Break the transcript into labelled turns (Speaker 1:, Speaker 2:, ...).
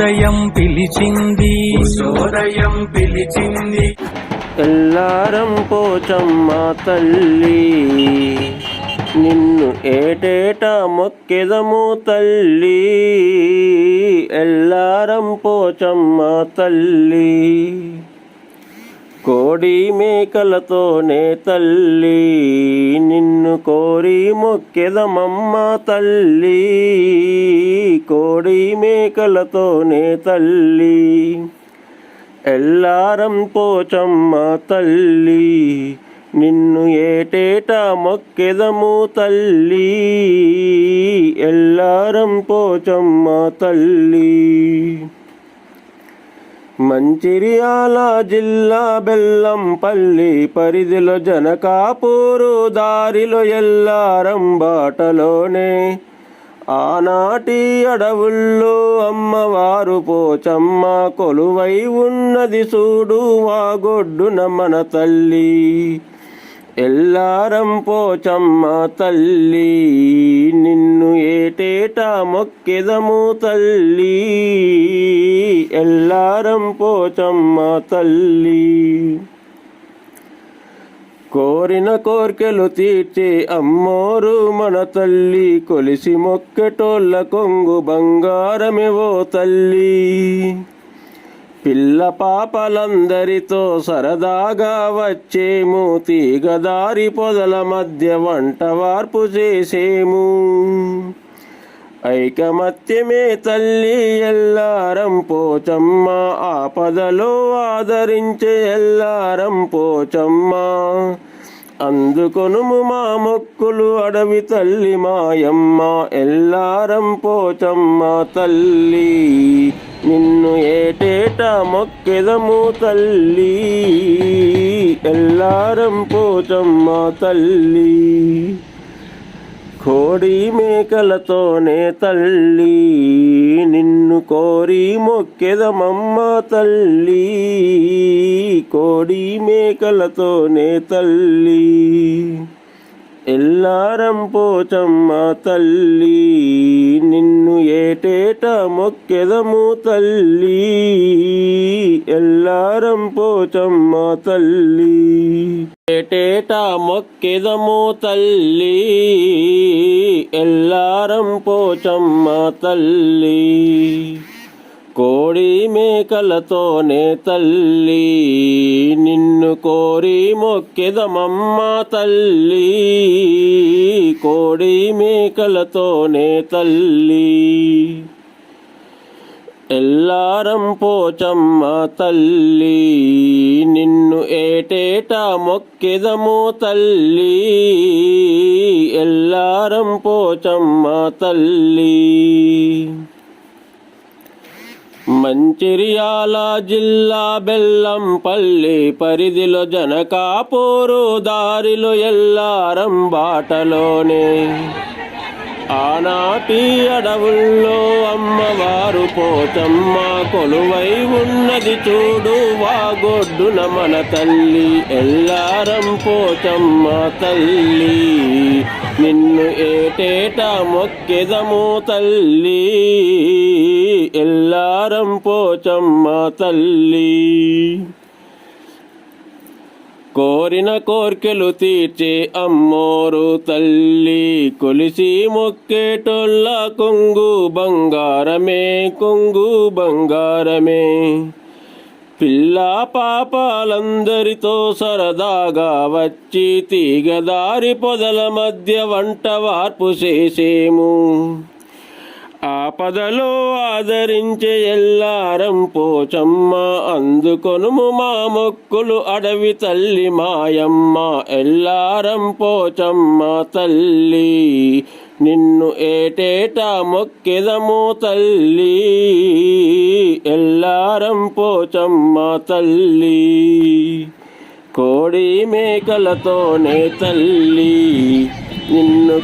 Speaker 1: ఉషోదయం పిలిచింది.
Speaker 2: ఉషోదయం పిలిచింది.
Speaker 3: ఎల్లారం పోచమ్మ తల్లి నిన్ను ఏటేటా మొక్కెదము తల్లి ఎల్లారం పోచమ్మ తల్లి. కోడి మేకలతోనే తల్లి నిన్ను కోరి మొక్కెదమమ్మ తల్లి. కోడి మేకలతోనే తల్లి ఎల్లారం పోచమ్మ తల్లి. నిన్ను ఏటేటా మొక్కెదము తల్లి ఎల్లారం పోచమ్మ తల్లి. మంచిర్యాల జిల్లా బెల్లంపల్లి పరిధిలో జనకాపూరు దారిలో ఎల్లారం బాటలోనే. ఆనాటి అడవుల్లో అమ్మవారు పోచమ్మ కొలువై ఉన్నది చూడు వాగొడ్డున మన తల్లి. ఎల్లారం పోచమ్మ తల్లి నిన్ను ఏటేటా మొక్కెదము తల్లి. ఎల్లారం పోచమ్మ తల్లి. కోరిన కోర్కెలు తీర్చే అమ్మోరు మన తల్లి. కొలిసి మొక్కెటోళ్ళ కొంగు బంగారమివో తల్లి. పిల్ల పాపలందరితో సరదాగా వచ్చేము. తీగదారి పొదల మధ్య వంట వార్పు చేసేము. ఐకమత్యమే తల్లి ఎల్లారం పోచమ్మ ఆపదలో ఆదరించే ఎల్లారం పోచమ్మ. అందుకొనుము మా మొక్కులు అడవి తల్లి మాయమ్మ ఎల్లారం పోచమ్మ తల్లి. నిన్ను ఏటేటా మొక్కెదము తల్లి ఎల్లారం పోచమ్మ తల్లి. కోడి మేకలతోనే తల్లి నిన్ను కోరి మొక్కెదమమ్మ తల్లి. కోడి మేకలతోనే తల్లి ఎల్లారం పోచమ్మ తల్లి. నిన్ను ఏటేట మొక్కెదము తల్లి ఎల్లారం పోచమ్మ తల్లి. ఏటేటా మొక్కెదము తల్లి ఎల్లారం పోచమ్మ తల్లి కోడి మేకలతోనే తల్లి నిన్ను కోరి మొక్కెదమమ్మ తల్లి కోడి మేకలతోనే తల్లి ఎల్లారం పోచమ్మ తల్లి నిన్ను ఏటేటా మొక్కెదము తల్లి. ఎల్లారం పోచమ్మ తల్లి. మంచిర్యాల జిల్లా బెల్లంపల్లి పరిధిలో జనకాపూరు దారిలో ఎల్లారం బాటలోనే. ఆనాటి అడవుల్లో అమ్మవారు పోచమ్మ కొలువై ఉన్నది చూడు వాగొడ్డున మన తల్లి. ఎల్లారం పోతమ్మ తల్లి. నిన్ను ఏటేటా మొక్కెదము తల్లి. ఎల్లారం పోచమ్మ తల్లి. కోరిన కోర్కెలు తీర్చే అమ్మోరు తల్లి కొలిసి మొక్కేటోళ్ళ కొంగు బంగారమే కొంగు బంగారమే. పిల్ల పాపాలందరితో సరదాగా వచ్చి తీగదారి పొదల మధ్య వంట వార్పు చేసేము. ఆపదలో ఆదరించే ఎల్లారం పోచమ్మ అందుకొనుము మా మొక్కులు అడవి తల్లి మాయమ్మ ఎల్లారం పోచమ్మ తల్లి నిన్ను ఏటేటా మొక్కెదము తల్లి ఎల్లారం పోచమ్మ తల్లి. కోడి మేకలతోనే తల్లి నిన్ను